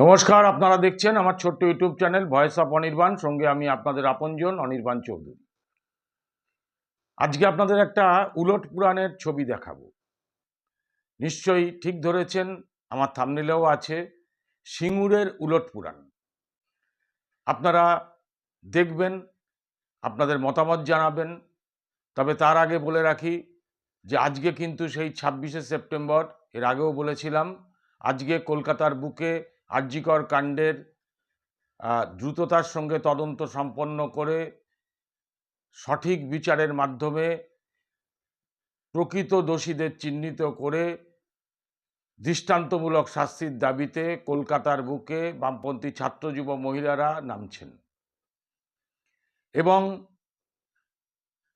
নমস্কার, আপনারা দেখছেন আমার ছোট্ট YouTube channel voice of Anirban. সঙ্গে আমি আপনাদের আপনজন, অনির্বাণ চৌধুরী। আজকে আপনাদের একটা উলট পুরাণের ছবি দেখাবো। নিশ্চয়ই ঠিক ধরেছেন, আমার থামনিলেও আছে, সিঙ্গুরের উলট পুরাণ। আপনারা দেখবেন, আপনাদের মতামত জানাবেন, তবে তার আগে বলে রাখি যে আজকে কিন্তু সেই ছাব্বিশে সেপ্টেম্বর, এর আগেও বলেছিলাম, আজকে কলকাতার বুকে আরজিকর কাণ্ডের দ্রুততার সঙ্গে তদন্ত সম্পন্ন করে সঠিক বিচারের মাধ্যমে প্রকৃত দোষীদের চিহ্নিত করে দৃষ্টান্তমূলক শাস্তির দাবিতে কলকাতার বুকে বামপন্থী ছাত্র যুব মহিলারা নামছেন। এবং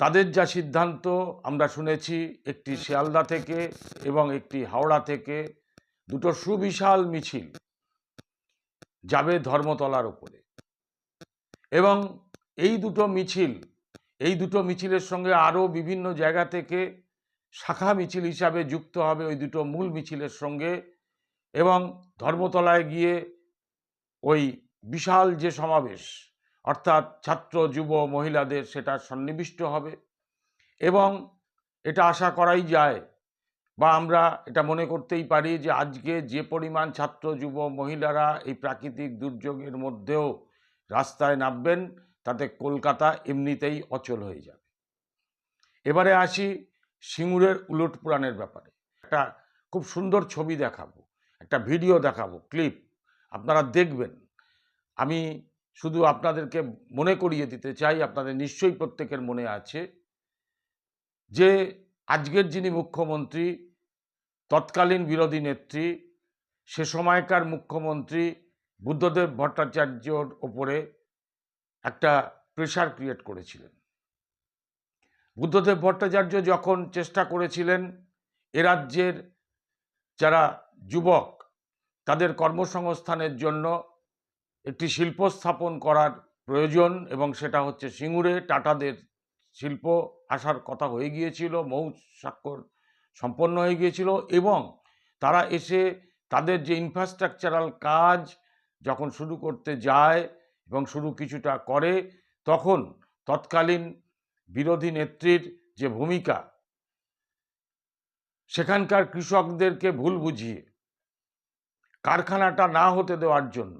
তাদের যা সিদ্ধান্ত আমরা শুনেছি, একটি শিয়ালদা থেকে এবং একটি হাওড়া থেকে, দুটো সুবিশাল মিছিল যাবে ধর্মতলার উপরে। এবং এই দুটো মিছিল, এই দুটো মিছিলের সঙ্গে আরও বিভিন্ন জায়গা থেকে শাখা মিছিল হিসাবে যুক্ত হবে ওই দুটো মূল মিছিলের সঙ্গে এবং ধর্মতলায় গিয়ে ওই বিশাল যে সমাবেশ, অর্থাৎ ছাত্র, যুব, মহিলাদের সেটা সন্নিবিষ্ট হবে এবং এটা আশা করাই যায় বা আমরা এটা মনে করতেই পারি যে আজকে যে পরিমাণ ছাত্র, যুব, মহিলারা এই প্রাকৃতিক দুর্যোগের মধ্যেও রাস্তায় নামবেন, তাতে কলকাতা এমনিতেই অচল হয়ে যাবে। এবারে আসি সিঙ্গুরের উলট পুরাণের ব্যাপারে। একটা খুব সুন্দর ছবি দেখাবো, একটা ভিডিও দেখাবো, ক্লিপ, আপনারা দেখবেন। আমি শুধু আপনাদেরকে মনে করিয়ে দিতে চাই, আপনাদের নিশ্চয়ই প্রত্যেকের মনে আছে যে আজকের যিনি মুখ্যমন্ত্রী, তৎকালীন বিরোধী নেত্রী, সে সময়কার মুখ্যমন্ত্রী বুদ্ধদেব ভট্টাচার্যর ওপরে একটা প্রেশার ক্রিয়েট করেছিলেন। বুদ্ধদেব ভট্টাচার্য যখন চেষ্টা করেছিলেন এ রাজ্যের যারা যুবক, তাদের কর্মসংস্থানের জন্য একটি শিল্প স্থাপন করার প্রয়োজন এবং সেটা হচ্ছে সিঙ্গুরে, টাটাদের শিল্প আসার কথা হয়ে গিয়েছিল, মৌ স্বাক্ষর সম্পন্ন হয়ে গিয়েছিল এবং তারা এসে তাদের যে ইনফ্রাস্ট্রাকচারাল কাজ যখন শুরু করতে যায় এবং শুরু কিছুটা করে, তখন তৎকালীন বিরোধী নেত্রীর যে ভূমিকা, সেখানকার কৃষকদেরকে ভুল বুঝিয়ে, কারখানাটা না হতে দেওয়ার জন্য,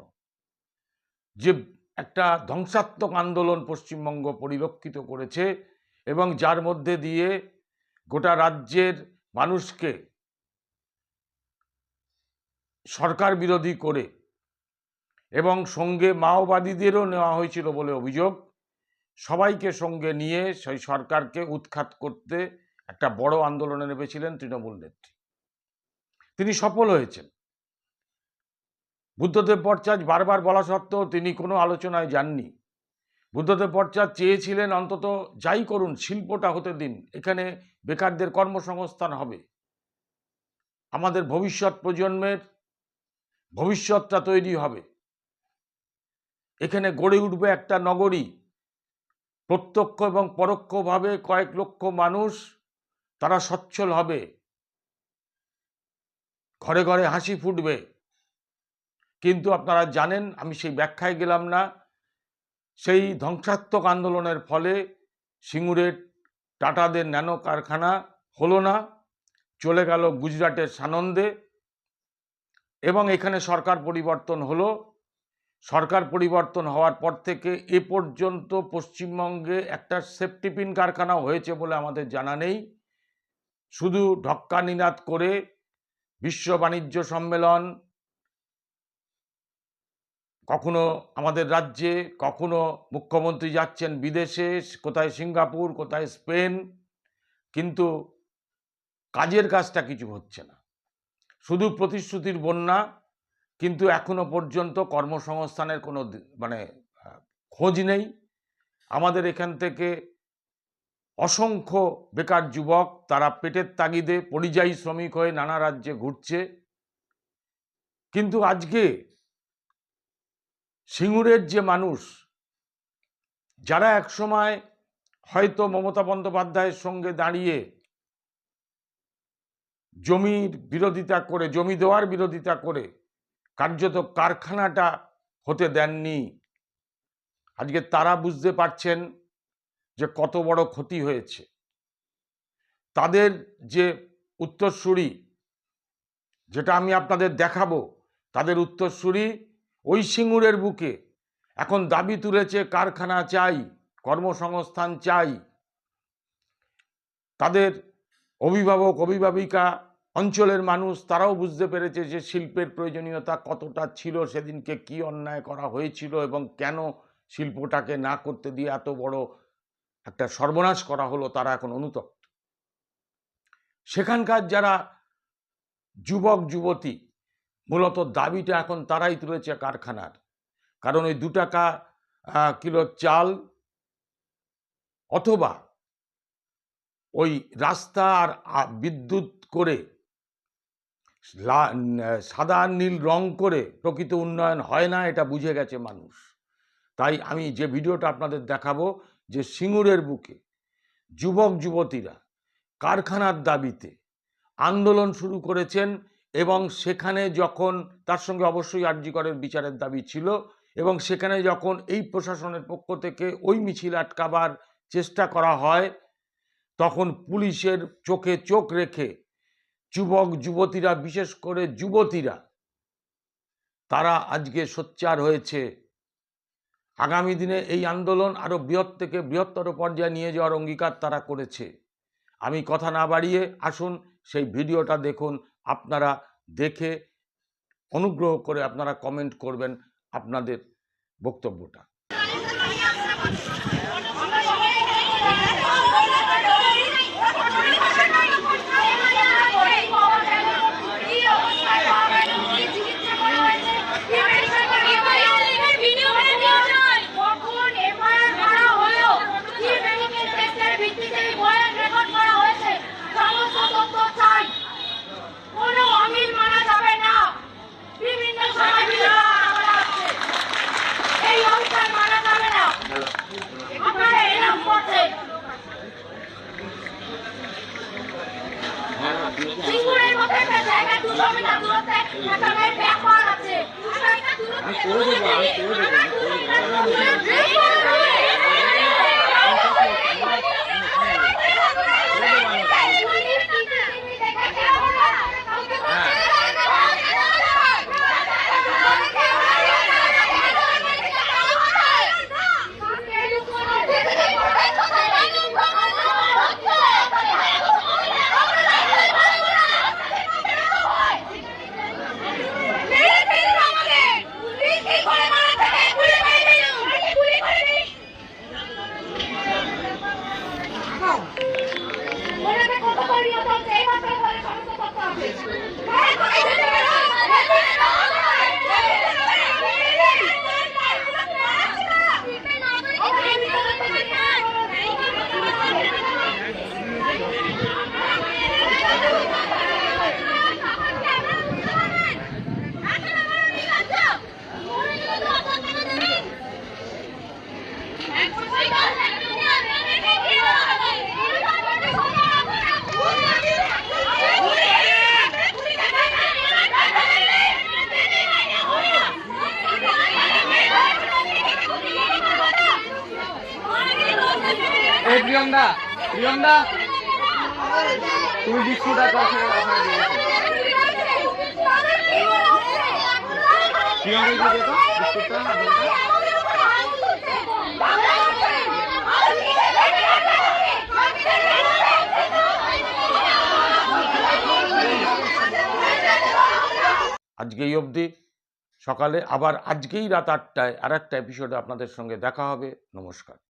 যে একটা ধ্বংসাত্মক আন্দোলন পশ্চিমবঙ্গ পরিলক্ষিত করেছে এবং যার মধ্যে দিয়ে গোটা রাজ্যের মানুষকে সরকার বিরোধী করে এবং সঙ্গে মাওবাদীদেরও নেওয়া হয়েছিল বলে অভিযোগ। সবাইকে সঙ্গে নিয়ে সেই সরকারকে উৎখাত করতে একটা বড় আন্দোলনে নেমেছিলেন তৃণমূল নেত্রী। তিনি সফল হয়েছেন। বুদ্ধদেব ভট্টাচার্য বারবার বলা সত্ত্বেও তিনি কোনো আলোচনায় যাননি। বুদ্ধদেব ভট্টাচার্য চেয়েছিলেন অন্তত, যাই করুন, শিল্পটা হতে দিন, এখানে বেকারদের কর্মসংস্থান হবে। আমাদের ভবিষ্যৎ প্রজন্মের ভবিষ্যৎটা তৈরি হবে। এখানে গড়ে উঠবে একটা নগরী। প্রত্যক্ষ এবং পরোক্ষভাবে কয়েক লক্ষ মানুষ তারা সচ্ছল হবে। ঘরে ঘরে হাসি ফুটবে। কিন্তু আপনারা জানেন, আমি সেই ব্যাখ্যায় গেলাম না। সেই ধ্বংসাত্মক আন্দোলনের ফলে সিঙ্গুরের টাটাদের ন্যানো কারখানা হলো না, চলে গেল গুজরাটের সানন্দে এবং এখানে সরকার পরিবর্তন হলো। সরকার পরিবর্তন হওয়ার পর থেকে এ পর্যন্ত পশ্চিমবঙ্গে একটা সেফটিপিন কারখানা হয়েছে বলে আমাদের জানা নেই। শুধু ঢক্কা নিনাদ করে বিশ্ব বাণিজ্য সম্মেলন কখনো আমাদের রাজ্যে, কখনো মুখ্যমন্ত্রী যাচ্ছেন বিদেশে, কোথায় সিঙ্গাপুর, কোথায় স্পেন, কিন্তু কাজের কাজটা কিছু হচ্ছে না। শুধু প্রতিশ্রুতির বন্যা, কিন্তু এখনও পর্যন্ত কর্মসংস্থানের কোনো মানে খোঁজ নেই। আমাদের এখান থেকে অসংখ্য বেকার যুবক, তারা পেটের তাগিদে পরিযায়ী শ্রমিক হয়ে নানা রাজ্যে ঘুরছে। কিন্তু আজকে সিঙ্গুরের যে মানুষ, যারা একসময় হয়তো মমতা বন্দ্যোপাধ্যায়ের সঙ্গে দাঁড়িয়ে জমির বিরোধিতা করে, জমি দেওয়ার বিরোধিতা করে কার্যত কারখানাটা হতে দেননি। আজকে তারা বুঝতে পারছেন যে কত বড় ক্ষতি হয়েছে। তাদের যে উত্তরসূরি, যেটা আমি আপনাদের দেখাবো, তাদের উত্তরসূরি ওই সিঙ্গুরের বুকে। এখন দাবি তুলেছে কারখানা চাই, কর্মসংস্থান চাই। তাদের অভিভাবক, অভিভাবিকা অঞ্চলের মানুষ, তারাও বুঝতে পেরেছে যে শিল্পের প্রয়োজনীয়তা কতটা ছিল, সেদিনকে কি অন্যায় করা হয়েছিল এবং কেন শিল্পটাকে না করতে দিয়ে এত বড় একটা সর্বনাশ করা হলো তারা এখন অনুতপ্ত। সেখানকার যারা যুবক, যুবতী মূলত দাবিটা এখন তারাই তুলেছে কারখানার। কারণ ওই দু টাকা কিলো চাল অথবা ওই রাস্তা আর বিদ্যুৎ করে সাদা নীল রং করে প্রকৃত উন্নয়ন হয় না, এটা বুঝে গেছে মানুষ। তাই আমি যে ভিডিওটা আপনাদের দেখাবো, যে সিঙ্গুরের বুকে যুবক যুবতীরা কারখানার দাবিতে আন্দোলন শুরু করেছেন এবং সেখানে যখন, তার সঙ্গে অবশ্যই আর্জি আরজিকরের বিচারের দাবি ছিল, এবং সেখানে যখন এই প্রশাসনের পক্ষ থেকে ওই মিছিল আটকাবার চেষ্টা করা হয়, তখন পুলিশের চোখে চোখ রেখে যুবক, যুবতীরা, বিশেষ করে যুবতীরা, তারা আজকে সোচ্চার হয়েছে। আগামী দিনে এই আন্দোলন আরও বৃহৎ থেকে বৃহত্তর পর্যায়ে নিয়ে যাওয়ার অঙ্গীকার তারা করেছে। আমি কথা না বাড়িয়ে আসুন, সেই ভিডিওটা দেখুন আপনারা দেখে অনুগ্রহ করে আপনারা কমেন্ট করবেন আপনাদের বক্তব্যটা কোনো অমিল মানা যাবে না বিভিন্ন সময় বিভিন্ন করা হচ্ছে এই অনুষ্ঠান মানা যাবে না আপনারা এরকম করছেন সিঙ্গুরের মধ্যে একটা জায়গা দুশো মিটার দূরত্বে একটা আমি করে আছে এই প্রিয়ঙ্কা প্রিয়ঙ্কা। দিয়ে তো বিস্কুটটা। জলটা। আজকে অবধি সকালে আবার আজকেই রাত আটটায় আর একটা এপিসোডে আপনাদের সঙ্গে দেখা হবে। নমস্কার।